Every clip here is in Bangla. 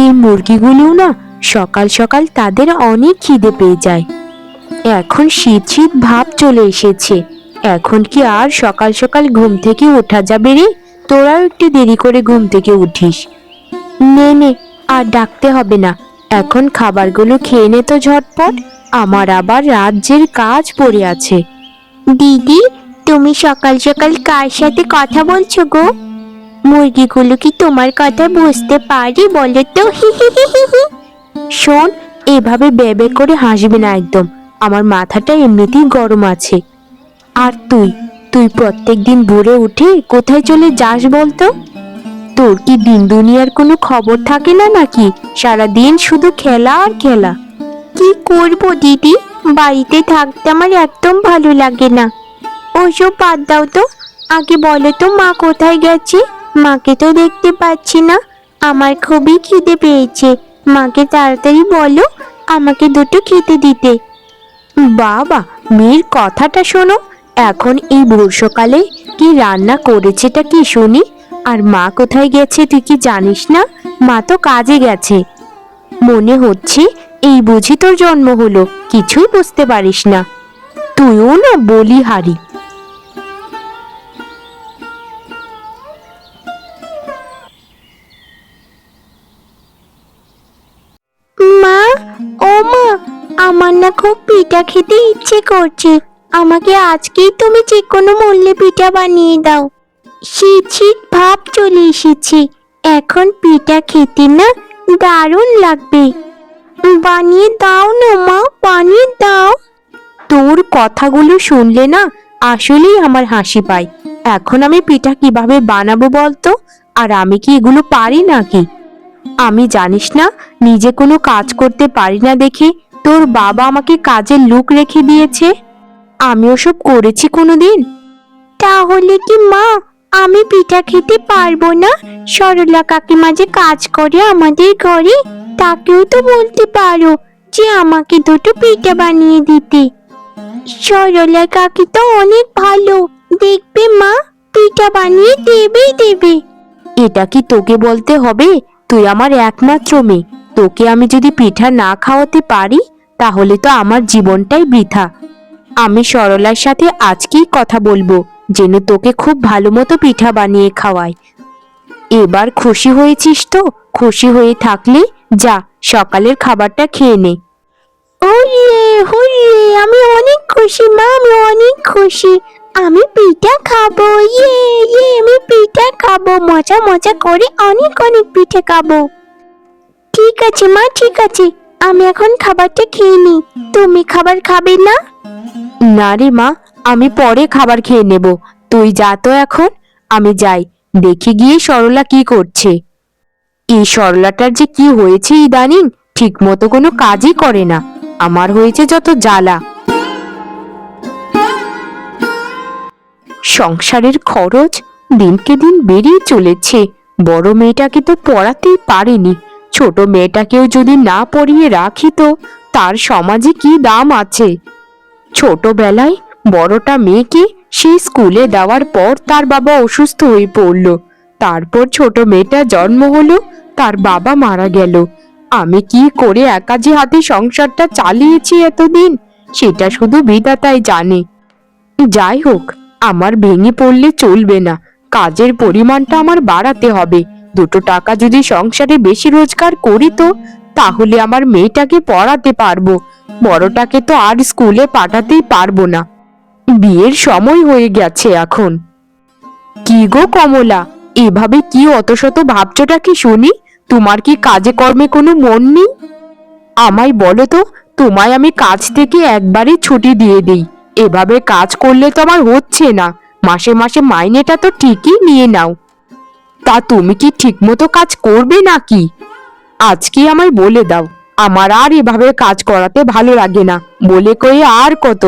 এই মুরগিগুলো না সকাল সকাল তাদের অনেক খিদে পেয়ে যায়। এখন শীত শীত ভাব চলে এসেছে। এখন কি আর সকাল সকাল ঘুম থেকে ওঠা যাবে রে? তোরাও একটু দেরি করে ঘুম থেকে উঠিস। নে নে, আর ডাকতে হবে না। এখন খাবারগুলো খেয়ে নে তো ঝটপট। আমার আবার রাজ্যের কাজ পড়ে আছে। দিদি, তুমি সকাল সকাল কার সাথে কথা বলছো গো? মুরগিগুলো কি তোমার কথা বুঝতে পারি বলে তো? শোন, এভাবে বেবে করে হাসবে না একদম। আমার মাথাটা এমনিতেই গরম আছে। আর তুই? তুই প্রত্যেক দিন ভোরে উঠে কোথায় চলে যাস বলতো? তোর কি দিন দুনিয়ার কোনো খবর থাকে না নাকি? সারা দিন শুধু খেলা আর খেলা। কি করব দিদি? বাড়িতে থাকতে আমার একদম ভালো লাগে না। ওসব বাদ দাও তো। আগে বলো তো মা কোথায় গেছে? মাকে তো দেখতে পাচ্ছি না। আমার খুবই খিদে পেয়েছে। মাকে তাড়াতাড়ি বলো আমাকে দুটো খেতে দিতে। বাবা, মেয়ের কথাটা শোনো। এখন এই বর্ষকালে কি রান্না করেছেটা কি শুনি? আর মা কোথায় গেছে তুই কি জানিস না? মা তো কাজে গেছে। মনে হচ্ছে এই বুঝি তোর জন্ম হলো। কিছুই বুঝতে পারিস না। তুইও না বলি হারি। মা, ও মা, আমার না খুব পিঠা খেতে ইচ্ছে করছে। আমাকে আজকেই তুমি যে কোনো মূল্যে পিঠা বানিয়ে দাও। শীত ভাব চলে এসেছে। এখন পিঠা খেতে না দারুণ লাগবে। বানিয়ে দাও না মা, বানিয়ে দাও। তোর কথাগুলো শুনলে না আসলেই আমার হাসি পায়। এখন আমি পিঠা কীভাবে বানাবো বলতো? আর আমি কি এগুলো পারি নাকি? আমি জানিস না, নিজে কোনো কাজ করতে পারি না দেখে, তোর বাবা আমাকে কাজের লুক রেখে দিয়েছে। আমি ওসব করেছি কোনোদিন? তাহলে কি মা, আমি পিঠা খেতে পারব না? সরলা কাকিমা যে কাজ করে আমাদের ঘরে, তাকেও তো বলতে পারো যে আমাকে দুটো পিঠা বানিয়ে দিতে। সরলা কাকি তো অনেক ভালো, দেখবে মা, পিঠা বানিয়ে দেবেই দেবে। এটা কি তোকে বলতে হবে? তুই আমার একমাত্র মেয়ে। তোকে আমি যদি পিঠা না খাওয়াতে পারি, তাহলে তো আমার জীবনটাই বৃথা। আমি সরলার সাথে আজকেই কথা বলব, যেন তোকে খুব ভালো মতো পিঠা বানিয়ে খাওয়াই। এবার খুশি হয়েছিস তো? খুশি হয়ে থাকলে যা, সকালের খাবারটা খেয়ে নে। আমি অনেক খুশি, মা, আমি অনেক খুশি। আমি পিঠা খাব ইয়ে ইয়ে আমি পিঠা খাব, মজা মজা করে অনেক অনেক পিঠে খাব। ঠিক আছে, মা, ঠিক আছে, আমি এখন খাবারটা খেয়ে নি তুমি খাবার খাবে না? না রে মা, আমি পরে খাবার খেয়ে নেব। তুই যা তো এখন, আমি যাই। দেখি গিয়ে সরলা কি করছে। এই সরলাটার যে কি হয়েছে ইদানিং, ঠিক মতো কোনো কাজই করে না। আমার হয়েছে যত জ্বালা। সংসারের খরচ দিনকে দিন বেড়েই চলেছে। বড় মেয়েটাকে তো পড়াতেই পারেনি। ছোট মেয়েটাকেও যদি না পড়িয়ে রাখি তো তার সমাজে কি দাম আছে? ছোটবেলায় বড়টা মেয়েকে সেই স্কুলে দেওয়ার পর তার বাবা অসুস্থ হয়ে পড়ল। তারপর ছোট মেয়েটা জন্ম হলো, তার বাবা মারা গেল। আমি কি করে একা যে হাতে সংসারটা চালিয়েছি এতদিন? সেটা শুধু বিধাতাই জানে। যাই হোক আমার ভেঙে পড়লে চলবে না। কাজের পরিমাণটা আমার বাড়াতে হবে। দুটো টাকা যদি সংসারে বেশি রোজগার করি তো, তাহলে আমার মেয়েটাকে পড়াতে পারব। বড়টাকে তো আর স্কুলে পাঠাতেই পারব না। বিয়ের সময় হয়ে গেছে এখন। কি গো কমলা, এভাবে কি অত শত ভাবছোটা কি শুনি? তোমার কি কাজে কর্মে কোনো মন নেই? আমায় বলো তো, তোমায় আমি কাজ থেকে একবারই ছুটি দিয়ে দিই। এভাবে কাজ করলে তো আমার হচ্ছে না। মাসে মাসে মাইনেটা তো ঠিকই নিয়ে নাও। তা তুমি কি ঠিকমতো কাজ করবে নাকি? আজকে আমায় বলে দাও, আমার আর এভাবে কাজ করাতে ভালো লাগে না, বলে কয়ে আর কত?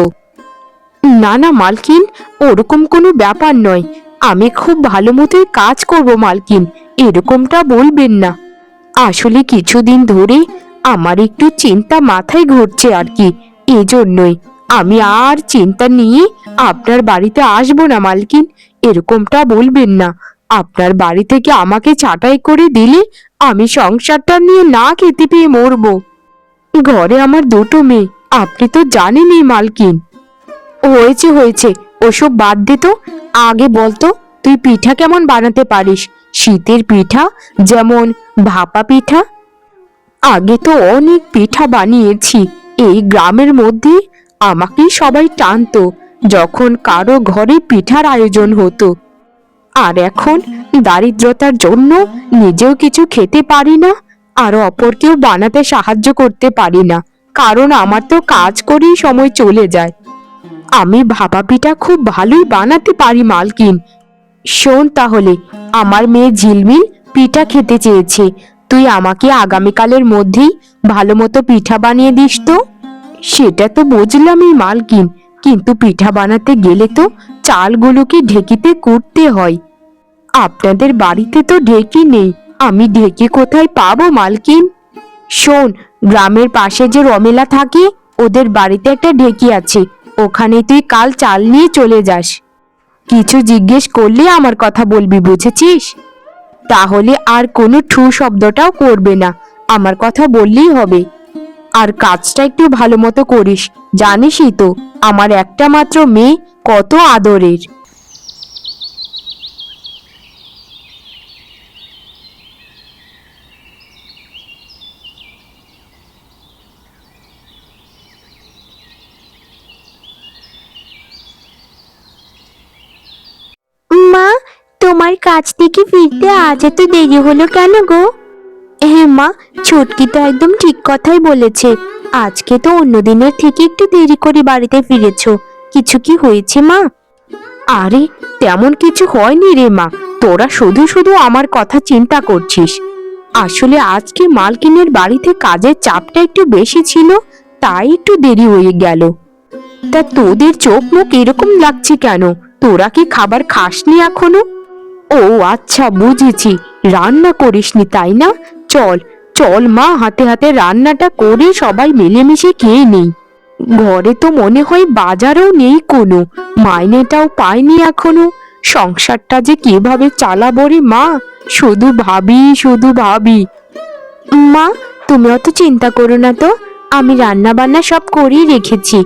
না না মালকিন, ওরকম কোনো ব্যাপার নয়, আমি খুব ভালো মতোই কাজ করব মালকিন, এরকমটা বলবেন না। আসলে কিছুদিন ধরে আমার একটু চিন্তা মাথায় ঘুরছে আর কি, এজন্যই। আমি আর চিন্তা নিয়ে আপনার বাড়িতে আসব না, মালকিন। এরকমটা বলবেন না। আপনার বাড়ি থেকে আমাকে ছাঁটাই করে দিলে আমি সংসারটা নিয়ে না খেতে পেয়ে মরবো। ঘরে আমার দুটো মেয়ে, আপনি তো জানেনই, মালকিন। হয়েছে হয়েছে। ওসব বাদ দে তো। আগে বলতো, তুই পিঠা কেমন বানাতে পারিস? শীতের পিঠা, যেমন ভাপা পিঠা। আগে তো অনেক পিঠা বানিয়েছি। এই গ্রামের মধ্যে আমাকেই সবাই টানতো, যখন কারও ঘরে পিঠার আয়োজন হতো। আর এখন দারিদ্রতার জন্য নিজেও কিছু খেতে পারি না, আর অপরকেও বানাতে সাহায্য করতে পারি না, কারণ আমার তো কাজ করেই সময় চলে যায়। আমি ভাপা পিঠা খুব ভালোই বানাতে পারি, মালকিন। শোন তাহলে, আমার মেয়ে ঝিলমিল পিঠা খেতে চেয়েছে, তুই আমাকে আগামীকালের মধ্যেই ভালো মতো পিঠা বানিয়ে দিস তো? সেটা তো বুঝলামই, মালকিন। কিন্তু পিঠা বানাতে গেলে তো চালগুলোকে ঢেকিতে কুটতে হয়। আপনাদের বাড়িতে তো ঢেকি নেই, আমি ঢেকে কোথায় পাবো, মালকিন? শোন, গ্রামের পাশে যে রমেলা থাকে, ওদের বাড়িতে একটা ঢেকি আছে, ওখানে তুই কাল চাল নিয়ে চলে যাস। কিছু জিজ্ঞেস করলে আমার কথা বলবি, বুঝেছিস? তাহলে আর কোনো ঠু শব্দটাও করবে না, আমার কথা বললেই হবে। আর কাজটা একটু ভালো মতো করিস, জানিসই তো, আমার একটা মাত্র মেয়ে, কত আদরের। মা, তোমার কাছ থেকে ফিরতে আজ এত দেরি হলো কেন গো? হ্যাঁ মা ছুটকি তো একদম ঠিক কথাই বলেছে। আজকে তো অন্য দিনের থেকে একটু দেরি করে বাড়িতে ফিরেছো। কিছু কি হয়েছে, মা? আরে, তেমন কিছু হয়নি রে, মা। তোরা শুধু শুধু আমার কথা চিন্তা করছিস। আসলে আজকে মালকিনের বাড়িতে কাজের চাপটা একটু বেশি ছিল, তাই একটু দেরি হয়ে গেল। তা তোদের চোখ মুখ এরকম লাগছে কেন? তোরা কি খাবার খাসনি এখনও? ও আচ্ছা বুঝেছি। রান্না করিসনি, তাই না? চল চল মা, হাতে হাতে রান্নাটা করে সবাই মিলেমিশে খেয়ে নেই। ঘরে তো মনে হয় বাজারও নেই কোনো, মাইনেটাও পাইনি এখনও। সংসারটা যে কীভাবে চালাবো রে মা? শুধু ভাবি শুধু ভাবি। মা, তুমি অত চিন্তা করো না তো, আমি রান্না বান্না সব করেই রেখেছি।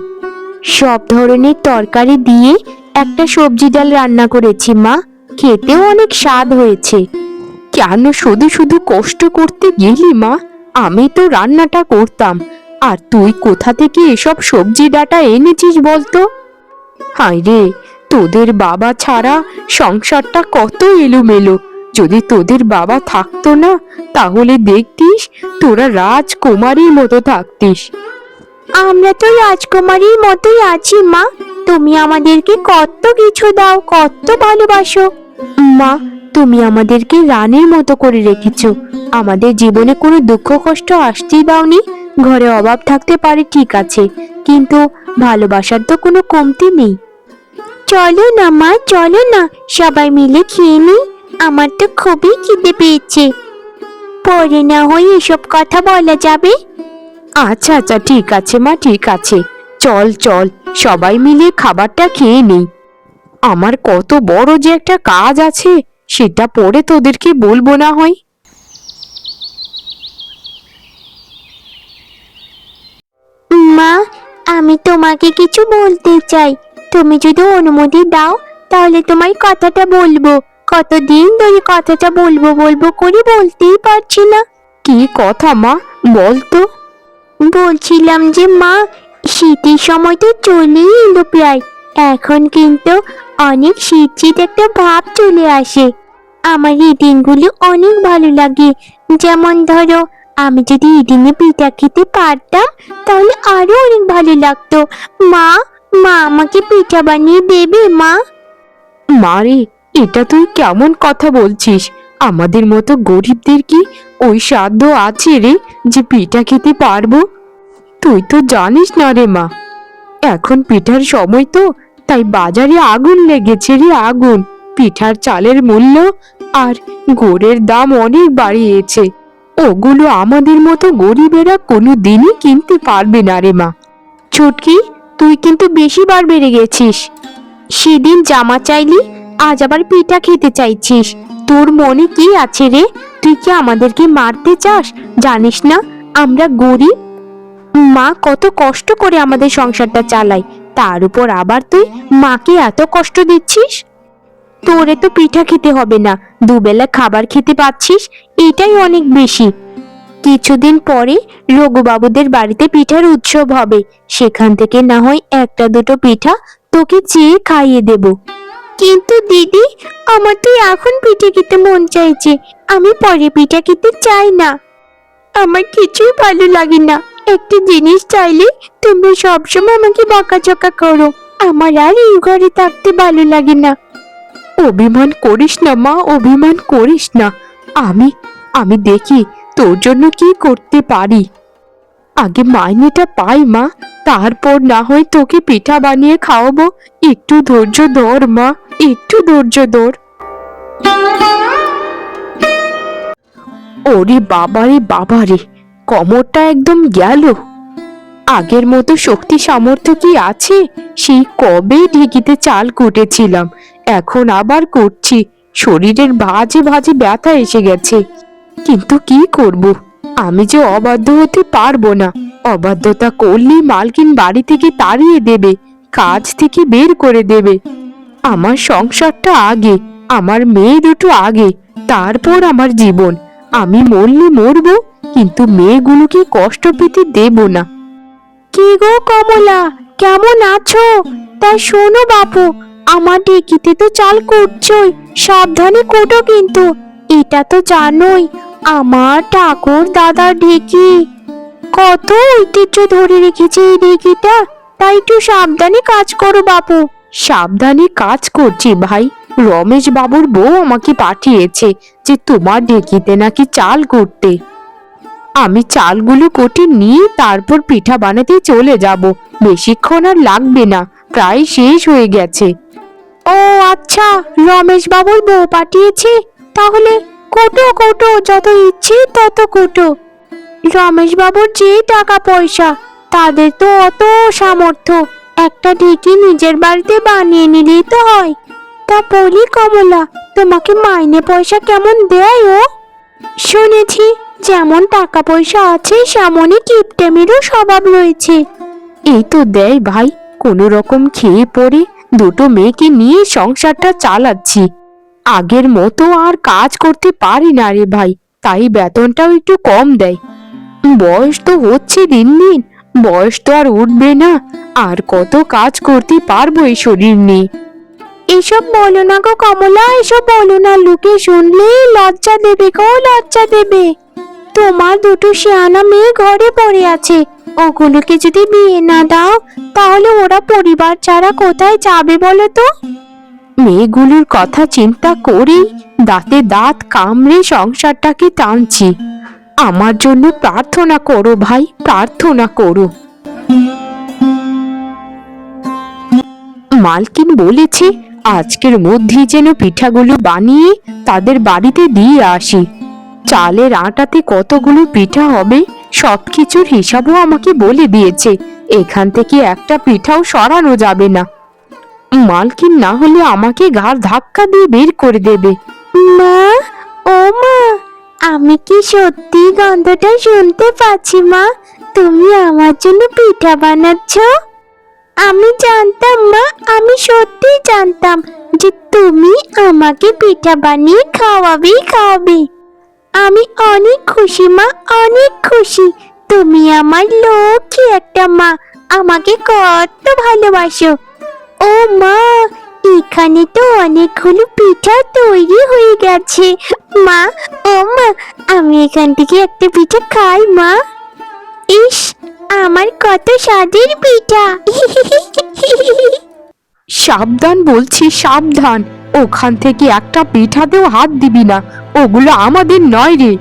সব ধরনের তরকারি দিয়ে একটা সবজি ডাল রান্না করেছি মা, খেতেও অনেক স্বাদ হয়েছে। কেন শুধু শুধু কষ্ট করতে গেলি মা? আমি তো রান্নাটা করতাম। আর তুই কোথা থেকে এসব সবজি ডাটা এনেছিস বলতো? হায় রে তোদের বাবা ছাড়া সংসারটা কত এলোমেলো। যদি তোদের বাবা থাকতো না তাহলে দেখতিস তোরা রাজকুমারীর মতো থাকতিস। আমরা তো রাজকুমারীর মতোই আছি মা। তুমি আমাদেরকে কত কিছু দাও কত ভালোবাসো। মা তুমি আমাদেরকে রানের মতো করে রেখেছ। আমাদের জীবনে কোনো দুঃখ, কষ্ট আসতেই দাওনি। ঘরে অভাব থাকতে পারে, ঠিক আছে। কিন্তু ভালোবাসার তো কোনো কমতি নেই। চলো না মা, চলো না। সবাই মিলে খেয়ে নিই আমার তো খুবই খিদে পেয়েছে। পরে না হয় এসব কথা বলা যাবে। আচ্ছা আচ্ছা ঠিক আছে মা, ঠিক আছে। চল চল, সবাই মিলে খাবারটা খেয়ে নেই আমার কত বড় যে একটা কাজ আছে। সেটা পরে তোদেরকে বলব না হয়। মা আমি তোমাকে কিছু বলতে চাই। তুমি যদি অনুমতি দাও তাহলে তোমার কথাটা বলব। কতদিন ধরে কথাটা বলব বলব করে বলতেই পারছি না। কি কথা মা? বলতো বলছিলাম যে মা শীতের সময় তো চলেই এলো প্রায়। এখন কিন্তু অনেক শীত একটা ভাব চলে আসে। আমার এই দিনগুলো অনেক ভালো লাগে। যেমন ধরো, আমি যদি এই দিনে পিঠা খেতে পারতাম, তাহলে আরও অনেক ভালো লাগতো। মা মা আমাকে পিঠা বানিয়ে দেবে, মা। মারে এটা তুই কেমন কথা বলছিস? আমাদের মতো গরিবদের কি ওই সাধ্য আছে রে যে পিঠা খেতে পারব? তুই তো জানিস না রে মা। এখন পিঠার সময় তো তাই বাজারে আগুন লেগেছে রে আগুন। পিঠার চালের মূল্য আর গোড়ের দাম অনেক বাড়িয়েছে। ওগুলো আমাদের মতো গরিবেরা কোনো দিনই কিনতে পারবে না রে মা। ছুটকি তুই কিন্তু বেশি বার বেড়ে গেছিস। সেদিন জামা চাইলি, আজ আবার পিঠা খেতে চাইছিস। তোর মনে কি আছে রে? তুই কি আমাদেরকে মারতে চাস? জানিস না, আমরা গরিব। মা কত কষ্ট করে আমাদের সংসারটা চালায়। তার উপর আবার তুই মাকে এত কষ্ট দিচ্ছিস? তোরে তো পিঠা খেতে হবে না, দুবেলা খাবার খেতে পাচ্ছিস, এটাই অনেক বেশি। কিছুদিন পরে রঘুবাবুদের বাড়িতে পিঠার উৎসব হবে, সেখান থেকে না হয় একটা দুটো পিঠা তোকে চেয়ে খাইয়ে দেব। কিন্তু দিদি, আমার তো এখন পিঠে খেতে মন চাইছে, আমি পরে পিঠা খেতে চাই না। আমার কিছুই ভালো লাগে না। একটা জিনিস চাইলে তোমরা সবসময় আমাকে বকাঝকা করো। আমার আর এই ঘরে থাকতে ভালো লাগে না। অভিমান করিস না, মা, অভিমান করিস না। আমি আমি দেখি তোর জন্য কি করতে পারি। আগে মাইনেটা পাই, মা। তারপর না হয় তোকে পিঠা বানিয়ে খাওয়াবো। একটু ধৈর্য ধর, মা, একটু ধৈর্য ধর। ওরে বাবারে বাবারে। কমরটা একদম গেল। আগের মতো শক্তি সামর্থ্য কি আছে? সেই কবে ঢেকিতে চাল কুটেছিলাম। এখন আবার করছি। শরীরের ভাজে ভাজে ব্যথা এসে গেছে। কিন্তু কি করব? আমি যে অবাধ্য হতে পারব না। অবাধ্যতা করলেই মালকিন বাড়ি থেকে তাড়িয়ে দেবে, কাজ থেকে বের করে দেবে। আমার সংসারটা আগে, আমার মেয়ে দুটো আগে, তারপর আমার জীবন। আমি মরলে মরবো? কিন্তু মেয়েগুলোকে কষ্ট পেতে দেব না। কি গো কমলা, কেমন আছো? তাই শোনো বাপু, আমার ঢেকিতে তো চাল করছই, সাবধানে কোটো কিন্তু, এটা তো জানোই, আমার ঠাকুর দাদার ঢেকি। কত ঐতিহ্য ধরে রেখেছে এই ঢেকিটা, তাই একটু সাবধানে কাজ করো বাপু। সাবধানে কাজ করছি ভাই রমেশ বাবুর বউ আমাকে পাঠিয়েছে যে তোমার ঢেকিতে নাকি চাল করতে। আমি চালগুলো কোটে নিয়ে তারপর পিঠা বানাতে চলে যাব। বেশিক্ষণ আর লাগবে না, প্রায় শেষ হয়ে গেছে। ও আচ্ছা রমেশ বাবুর বউ পাঠিয়েছে। তাহলে কোটো কোটো, যত ইচ্ছে তত কোটো। রমেশ বাবুর যে টাকা পয়সা, তাদের তো অত সামর্থ্য। একটা ঢেকি নিজের বাড়িতে বানিয়ে নিলেই তো হয়। তা বলি কমলা, তোমাকে মাইনে পয়সা কেমন দেয় ও? শুনেছি যেমন টাকা পয়সা আছে, সেমনই কিপটেমিরও স্বভাব রয়েছে। এই তো দেয় ভাই, কোনো রকম খেয়ে পড়ে দুটো মেয়েকে নিয়ে সংসারটা চালাচ্ছি। আগের মতো আর কাজ করতে পারি না রে ভাই, তাই বেতনটাও একটু কম দেয়। বয়স তো হচ্ছে দিন দিন, বয়স তো আর উঠবে না, আর কত কাজ করতে পারব এই শরীর নিয়ে। এসব বলো না গো কমলা, এসব বলো না, লোকে শুনলে লজ্জা দেবে গো, লজ্জা দেবে। তোমার দুটো শিয়ানা মেয়ে ঘরে পড়ে আছে। ওগুলোকে যদি বিয়ে না দাও, তাহলে ওরা পরিবার ছাড়া কোথায় যাবে বলো তো? মেয়েগুলোর কথা চিন্তা করেই দাঁতে দাঁত কামড়ে সংসারটাকে টানছি। আমার জন্য প্রার্থনা করো ভাই, প্রার্থনা করো। মালকিন বলেছে, আজকের মধ্যেই যেন পিঠাগুলো বানিয়ে তাদের বাড়িতে দিয়ে আসি। চালের আটাতে কতগুলো পিঠা হবে? সবকিছুর হিসাবও আমাকে বলে দিয়েছে। এখান থেকে একটা পিঠাও সরানো যাবে না। মালকিন না হলে আমাকে ঘাড় ধাক্কা দিয়ে বের করে দেবে। মা, ও মা, আমি কি সত্যি গন্ধটা শুনতে পাচ্ছি মা? তুমি আমার জন্য পিঠা বানাচ্ছ? আমি জানতাম মা, আমি সত্যি জানতাম যে তুমি আমাকে পিঠা বানিয়ে খাওয়াবেই খাওয়াবে। আমি অনেক খুশি, মা, অনেক খুশি। তুমি আমার লক্ষ্মী একটা মা, আমাকে কত ভালোবাসো। ও মা, এখানে তো অনেকগুলো পিঠা তৈরি হয়ে গেছে। মা, ও মা, আমি এখান থেকে একটা পিঠা খাই, মা। ইস, আমার কত স্বাদের পিঠা। সাবধান বলছি, সাবধান। ওখান থেকে একটা পিঠাতেও হাত দিবি না। ওগুলো আমাদের নয় রে।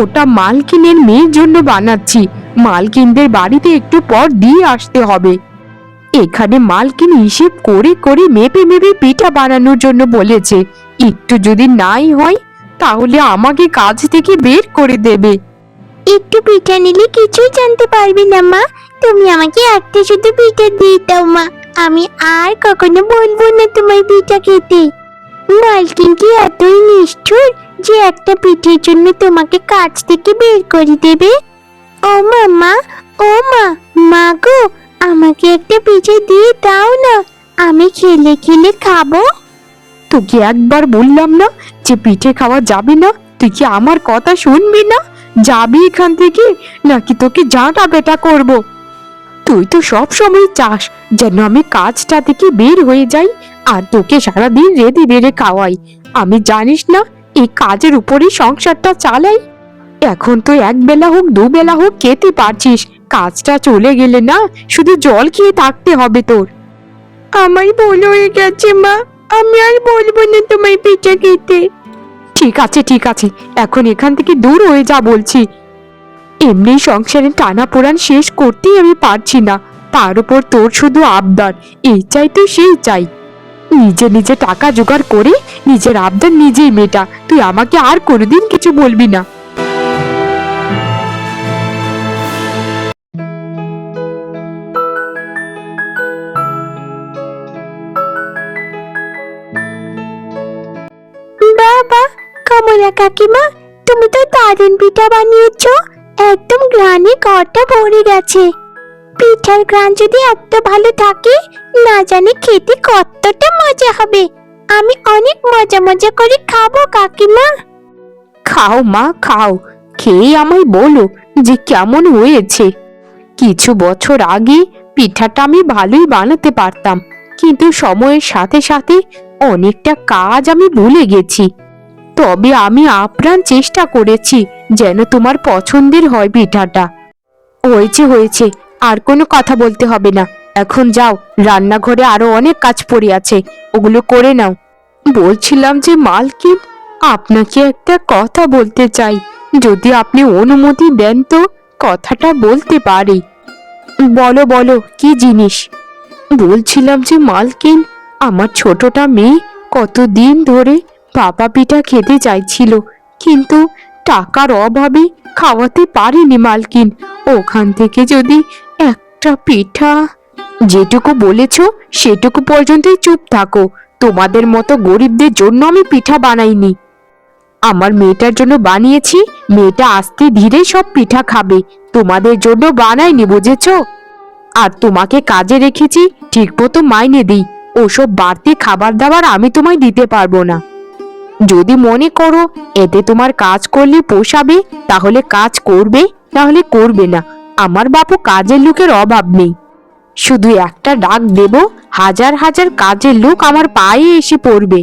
ওটা মালকিনের মেয়ের জন্য বানাচ্ছি। মালকিনদের বাড়িতে একটু পর দিয়ে আসতে হবে। এখানে মালকিন হিসেব করে করে মেপে মেপে পিঠা বানানোর জন্য বলেছে। একটু যদি নাই হয়, তাহলে আমাকে কাজ থেকে বের করে দেবে। একটু পিঠা নিলে কিছুই জানতে পারবি না মা। তুমি আমাকে একটা শুধু পিঠা দিয়ে দাও মা। আমি আর কখনো বলব না তোমার পিঠা খেতে। মালকিন কি এতই নিষ্ঠুর যে একটা পিঠের জন্য তোমাকে কাজ থেকে বের করে দেবে? ও মামা ও মা মা গো, আমাকে একটা পিঠে দিয়ে দাও না, আমি খেলে খেলে খাব। তোকে একবার বললাম না যে পিঠে খাওয়া যাবে না, তুই কি আমার কথা শুনবি না? যাবি এখান থেকে, নাকি তোকে জাটা বেটা করব? তুই তো সব সময় চাস যেন আমি কাজটা থেকে বের হয়ে যাই আর তোকে সারাদিন রেঁধে বেড়ে খাওয়াই। আমি জানিস না এই কাজের উপরেই সংসারটা চালাই। এখন তো এক বেলা হোক দু বেলা হোক খেতে পারছিস। কাজটা চলে গেলে না শুধু জল খেয়ে থাকতে হবে তোর। আমার ভুল হয়ে গেছে মা। আমি আর বলব না তোমার পিঠা খেতে। ঠিক আছে ঠিক আছে। এখন এখান থেকে দূর হয়ে যা বলছি। এমনি সংসারে টানা পোড়ান শেষ করতেই আমি পারছি না। তার উপর তোর শুধু আবদার, এই চাই তো সেই চাই। নিজে নিজে টাকা জোগাড় করে নিজের আবদার নিজেই মেটা, তুই আমাকে আর কোনোদিন কিছু বলবি না। বাবা, কমলা কাকিমা, তুমি তো দারুণ পিঠা বানিয়েছো? একদম গ্রানে ঘরটা ভরে গেছে। পিঠার গ্রান যদি এত ভালো থাকে, না জানি খেতে কতটা মজা হবে। আমি অনেক মজা মজা করে খাব, কাকিমা। খাও মা, খাও। খেয়ে আমায় বলো যে কেমন হয়েছে। কিছু বছর আগে পিঠাটা আমি ভালোই বানাতে পারতাম, কিন্তু সময়ের সাথে সাথে অনেকটা কাজ আমি ভুলে গেছি। তবে আমি আপ্রাণ চেষ্টা করেছি যেন তোমার পছন্দের হয় পিঠাটা হয়েছে হয়েছে, আর কোনো কথা বলতে হবে না। এখন যাও, রান্নাঘরে আরও অনেক কাজ পড়ে আছে, ওগুলো করে নাও। বলছিলাম যে, মালকিন, আপনাকে একটা কথা বলতে চাই। যদি আপনি অনুমতি দেন তো কথাটা বলতে পারি। বলো বলো, কি জিনিস? বলছিলাম যে, মালকিন, আমার ছোটটা মেয়ে কতদিন ধরে পাপা পিঠা খেতে চাইছিল, কিন্তু টাকার অভাবে খাওয়াতে পারিনি, মালকিন। ওখান থেকে যদি একটা পিঠা। যেটুকু বলেছ, সেটুকু পর্যন্তই চুপ থাকো। তোমাদের মতো গরিবদের জন্য আমি পিঠা বানাইনি। আমার মেয়েটার জন্য বানিয়েছি, মেয়েটা আস্তে ধীরে সব পিঠা খাবে। তোমাদের জন্য বানাইনি, বুঝেছ? আর তোমাকে কাজে রেখেছি ঠিক মতো মাইনে দিই। ওসব বাড়তি খাবার দাবার আমি তোমায় দিতে পারব না। যদি মনে করো এতে তোমার কাজ করলে পোষাবে, তাহলে কাজ করবে তাহলে করবে না। আমার বাপু কাজের লোকের অভাব নেই। শুধু একটা ডাক দেব, হাজার হাজার কাজের লোক আমার পায়ে এসে পড়বে।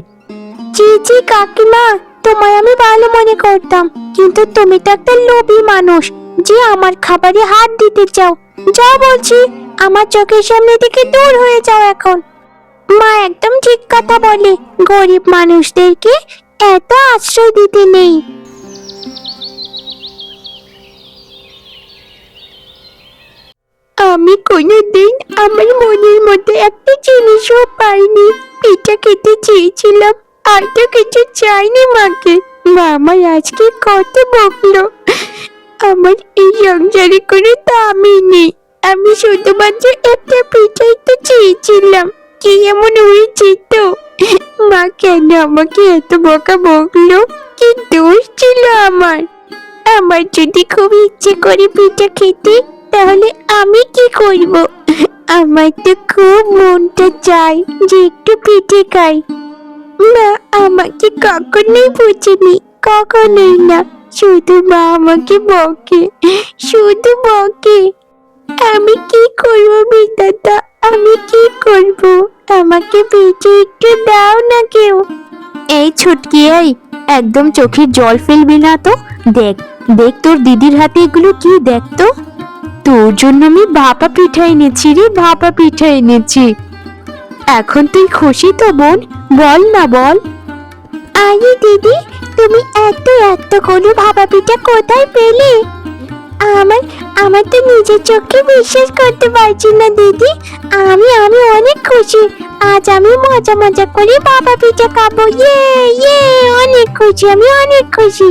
জি জি কাকিমা, তোমায় আমি ভালো মনে করতাম, কিন্তু তুমি তো একটা লোভী মানুষ। যে আমার খাবারে হাত দিতে চাও যাও বলছি, আমার চোখের সামনে থেকে দূর হয়ে যাও এখন। মা একদম ঠিক কথা বলে, গরিব মানুষদেরকে এত আশ্রয় দিতে নেই। আমি কোনোদিন আমার মনের মধ্যে একটা জিনিসও পাইনি। পিঠা খেতে চেয়েছিলাম, আর তো কিছু চাইনি মাকে। মা আমায় আজকে কত বকলো। আমার এই সংসারে কোনো দামই নেই। আমি শুধুমাত্র একটা পিঠাই তো চেয়েছিলাম। কি এমন হয়েছে তো? মা কেন আমাকে এত বকা বকলো? কি দোষ ছিল আমার? আমার যদি খুব ইচ্ছে করে পিঠা খেতে, তাহলে আমি কি করব? আমার তো খুব মনটা চাই যে একটু পিঠে খাই। মা আমাকে কখনোই বুঝেনি, কখনোই না। শুধু মা আমাকে বকে, শুধু বকে। আমি কি করব বিধাতা? আমি কি করব? আমাকে পিঠে একটু দাও না কেউ। এই ছুটকি, এই, একদম চোখের জল ফেলবি না তো। দেখ দেখ তোর দিদির হাতে এগুলো কি দেখ তো। তোর জন্য আমি ভাপা পিঠা এনেছি রে, ভাপা পিঠা এনেছি। এখন তুই খুশি তো বোন? বল না, বল। আরে দিদি, তুমি এত এত কোনো ভাপা পিঠা কোথায় পেলে? আমার আমার তো নিজের চোখে বিশ্বাস করতে পারছি না, দিদি। আমি আমি অনেক খুশি। আজ আমি মজা মজা করে বাবা পিঠা খাব। ইয়ে ইয়ে অনেক খুশি, আমি অনেক খুশি।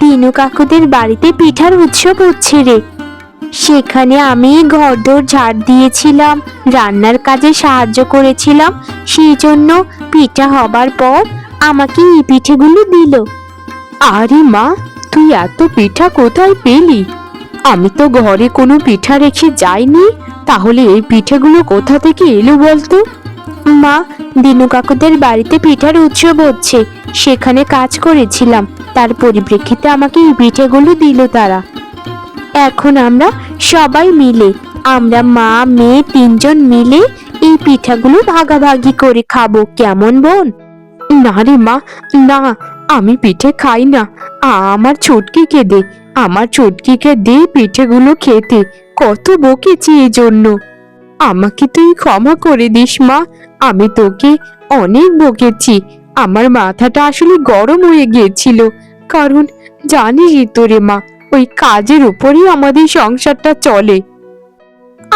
দিনু কাকুদের বাড়িতে পিঠার উৎসব হচ্ছে রে। সেখানে আমি ঘরদোর ঝাড় দিয়েছিলাম, রান্নার কাজে সাহায্য করেছিলাম। সেই জন্য পিঠা হবার পর আমাকে এই পিঠেগুলো দিল। আরে মা, তুই এত পিঠা কোথায় পেলি? আমি তো ঘরে কোনো পিঠা রেখে যাইনি, তাহলে এই পিঠেগুলো কোথা থেকে এলো বলতো? মা, দিনু কাকুদের বাড়িতে পিঠার উৎসব হচ্ছে, সেখানে কাজ করেছিলাম, তার পরিপ্রেক্ষিতে আমাকে এই পিঠেগুলো দিল তারা। এখন আমরা সবাই মিলে, আমরা মা, মেয়ে তিনজন মিলে এই পিঠাগুলো ভাগাভাগি করে খাব, কেমন বোন? না রে মা, না, আমি পিঠে খাই না আমার ছুটকিকে দে আমার ছুটকিকে দে পিঠেগুলো খেতে কত বকেছি এই জন্য। আমাকে তুই ক্ষমা করে দিস, মা। আমি তোকে অনেক বকেছি। আমার মাথাটা আসলে গরম হয়ে গিয়েছিল। কারণ জানিসই তো রে, মা, ওই কাজের উপরেই আমাদের সংসারটা চলে।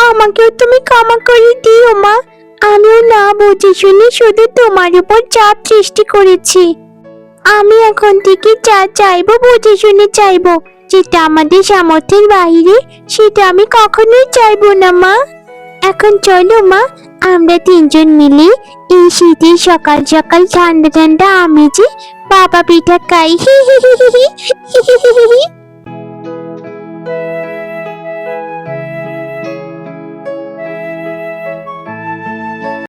আমাকে তুমি ক্ষমা করে দিও, মা। আমিও না বুঝে শুনে শুধু তোমার উপর চাপ সৃষ্টি করেছি। আমি এখন থেকে যা চাইব বুঝে শুনে চাইব। যেটা আমাদের সামর্থ্যের বাইরে, সেটা আমি কখনোই চাইব না, মা। এখন চলো, মা। আমরা তিনজন মিলে এই শীতের সকাল সকাল ঠান্ডা ঠান্ডা আমেজে বাবা পিঠা খাই। হি হি হি হি হি হি হি হি